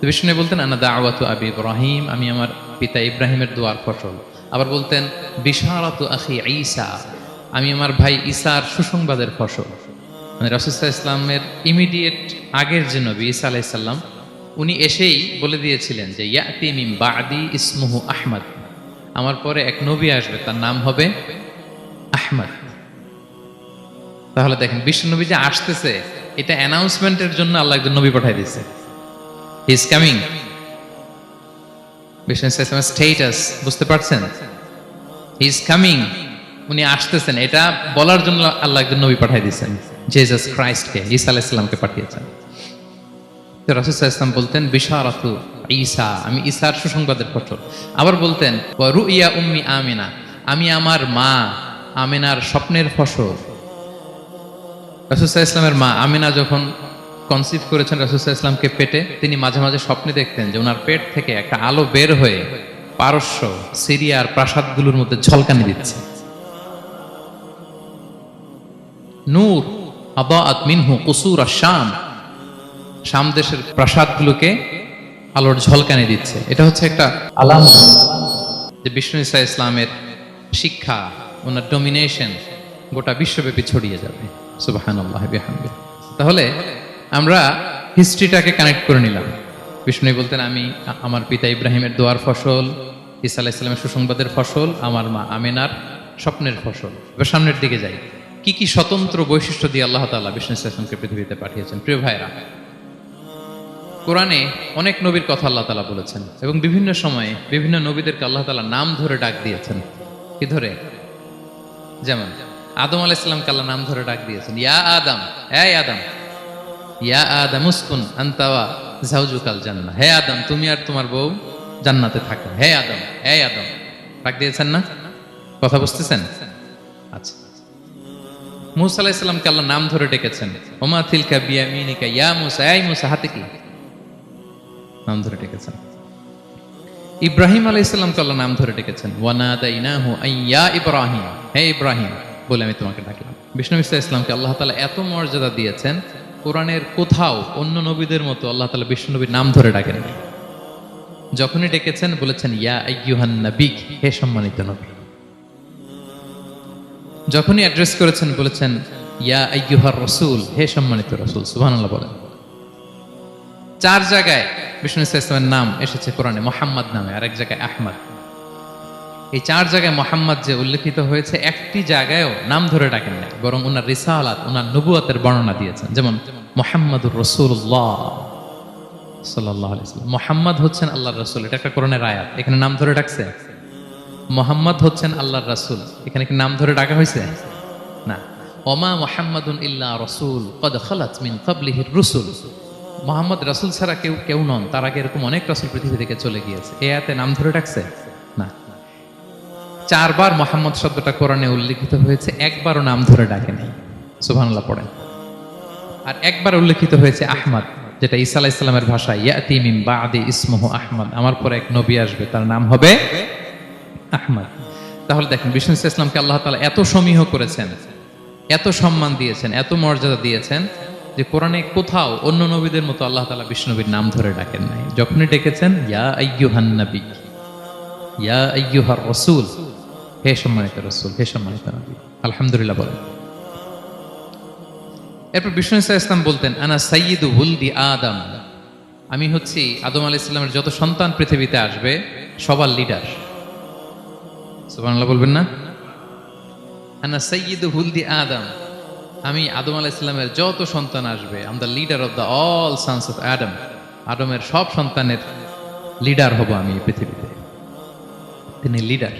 তো বিষ্ণু বলতেন, আনা দাওয়াতু আবি ইব্রাহিম আমি আমার পিতা ইব্রাহিমের দোয়ার ফসল। আবার বলতেন, বিশারাতু আখি ঈসা আমি আমার ভাই ঈসার সুসংবাদের ফসল। মানে রাসুসাহ ইসলামের ইমিডিয়েট আগের যে নবী ঈসা আলাইসাল্লাম উনি এসেই বলে দিয়েছিলেন যে, ইয়াতি মিম বাদি ইসমুহু আহমদ আমার পরে এক নবী আসবে, তার নাম হবে আহমদ। তাহলে দেখেন বিশ্ব নবী যে আসতেছে, এটা অ্যানাউন্সমেন্টের জন্য আল্লাহ একজন নবী পাঠাই দিয়েছে। হি ইজ কামিং বিশ্ব ইসলামের স্টেটাস বুঝতে পারছেন? হি ইজ কামিং উনি আসতেছেন। এটা বলার জন্য আল্লাহ একজন নবী পাঠিয়ে দিয়েছেন। জেসাস ক্রাইস্টকে ঈসা আলাইসাল্লামকে পাঠিয়েছেন। তো রাসুল ইসলাম বলতেন, বিশারাতু ঈসা। আমি ঈসার সুসংবাদের ফসল আবার বলতেন রুইয়া উম্মি আমিনা। আমি আমার মা, আমিনার স্বপ্নের ফসল। রাসুসাহ ইসলামের মা আমিনা যখন কনসিভ করেছেন রাসুসাহ ইসলামকে পেটে, তিনি মাঝে মাঝে স্বপ্নে দেখতেন যে ওনার পেট থেকে একটা আলো বের হয়ে পারস্য সিরিয়ার প্রাসাদগুলোর মধ্যে ঝলকানি দিচ্ছে। নূর কুসুর শাম দেশের প্রাসাদগুলোকে আলোর ঝলকানি দিচ্ছে। এটা হচ্ছে একটা আলাম। যে বিষ্ণু ইসা ইসলামের শিক্ষা, ওনার ডমিনেশন গোটা বিশ্বব্যাপী ছড়িয়ে যাবে। তাহলে আমরা হিস্ট্রিটাকে কানেক্ট করে নিলাম। বিষ্ণু বলতেন, আমি, আমার পিতা ইব্রাহিমের দোয়ার ফসল ইসা আলাহ ইসলামের সুসংবাদের ফসল, আমার মা আমেনার স্বপ্নের ফসল। এবার সামনের দিকে যাই। কি কি স্বতন্ত্র বৈশিষ্ট্য দিয়ে আল্লাহ তাআলা বিষ্ণু ইসলামকে পৃথিবীতে পাঠিয়েছেন? প্রিয় ভাইরা কোরআনে অনেক নবীর কথা আল্লাহ তালা বলেছেন এবং বিভিন্ন সময়ে বিভিন্ন নবীদেরকে আল্লাহ তালা নাম ধরে ডাক দিয়েছেন। কি ধরে? যেমন, আদম আলাইসাল্লামকে আল্লাহ নাম ধরে ডাক দিয়েছেন। ইয়া আদম হ্যাঁ আদম ইয়া আদম উসকুন, আন্তাওয়া জাউজুকাল জান্নাহ। হে আদম, তুমি আর তোমার বউ জান্নাতে থাকো। হে আদম হে আদম ডাক দিয়েছেন না? কথা বুঝতেছেন? আচ্ছা। মুসা আলাইসাল্লামকে আল্লাহ নাম ধরে ডেকেছেন। ওমা থিলকা বিয়ামিনিকা, ইয়া মুসা, এই মুসা, হাতে কি? নাম ধরে ডেকেছেন। ইব্রাহিম আলাইসাল্লামকে আল্লাহ নাম ধরে ডেকেছেন। ওয়ানাদাইনাহু আইয়া ইব্রাহিম। হে ইব্রাহিম, বলে আমি তোমাকে ডাকলাম। বিষ্ণু ইসা ইসলামকে আল্লাহ তাআলা এত মর্যাদা দিয়েছেন কোরআনের কোথাও অন্য নবীদের মতো আল্লাহ তাআলা বিষ্ণু নবীর নাম ধরে ডাকেন নাই। যখনই ডেকেছেন বলেছেন, ইয়া আইয়ুহান নাবিক হে সম্মানিত নবী। যখনই অ্যাড্রেস করেছেন, বলেছেন, ইয়া আইয়ুহার রসুল, হে সম্মানিত রসুল, সুবহানাল্লাহ বলেন। চার জায়গায় বিষ্ণু ইসা ইসলামের নাম এসেছে কোরআনে, মোহাম্মদ নামে আর এক জায়গায় আহমদ। এই চার জায়গায় মোহাম্মদ যে উল্লেখিত হয়েছে, একটি জায়গায়ও নাম ধরে ডাকেন নাই, বরং ওনার রিসালাত ওনার নবুয়াতের বর্ণনা দিয়েছেন। যেমন, মোহাম্মদুর রসুল্লাহ সাল্লাহ মোহাম্মদ হচ্ছেন আল্লাহর রসুল, এটা একটা কোরআনের আয়াত। এখানে নাম ধরে ডাকছে? মোহাম্মদ হচ্ছেন আল্লাহর রাসূল। এখানে কি নাম ধরে ডাকা হয়েছে? না। ওমা মোহাম্মদুন ইল্লা রসুল, কদ খালাত মিন কাবলিহির রসুল। মোহাম্মদ রাসূল ছাড়া কেউ কেউ নন। তার আগে এরকম অনেক রাসূল পৃথিবী থেকে চলে গিয়েছে। এ আয়াতে নাম ধরে ডাকছে? না চারবার মোহাম্মদ শব্দটা কোরআনে উল্লেখিত হয়েছে, একবারও নাম ধরে ডাকে নেই। সুবহানাল্লাহ পড়েন। আর একবার উল্লেখিত হয়েছে আহমদ, যেটা ঈসা আলাইহিস সালামের ভাষা ইয়াতি বা আদি ইসমুহু আহমদ। আমার পরে এক নবী আসবে, তার নাম হবে আহমদ। তাহলে দেখেন, বিষ্ণু ইসলামকে আল্লাহ তাআলা এত সমীহ করেছেন, এত সম্মান দিয়েছেন, এত মর্যাদা দিয়েছেন, যে কোরআনে কোথাও অন্য নবীদের মতো আল্লাহ তাআলা বিষ্ণুবীর নাম ধরে ডাকেন নাই। যখনই ডেকেছেন, ইয়া আইয়ুহান নবী, ইয়া আইয়ুহার রাসূল হে সম্মানিত রসুল, হে সম্মানিত নবী, আলহামদুলিল্লাহ বলেন। এরপর বিষ্ণু ইসা ইসলাম বলতেন, আনা সাইয়্যিদু হুলদি আদম। আমি হচ্ছি আদম আলাইহিস সালামের যত সন্তান পৃথিবীতে আসবে, সবার লিডার বলবেন না? আনা সাইয়্যিদু হুলদি আদম। আমি আদম আলাইহিস সালামের যত সন্তান আসবে am the leader of the all sons of Adam আদমের সব সন্তানের লিডার হব আমি পৃথিবীতে। তিনি লিডার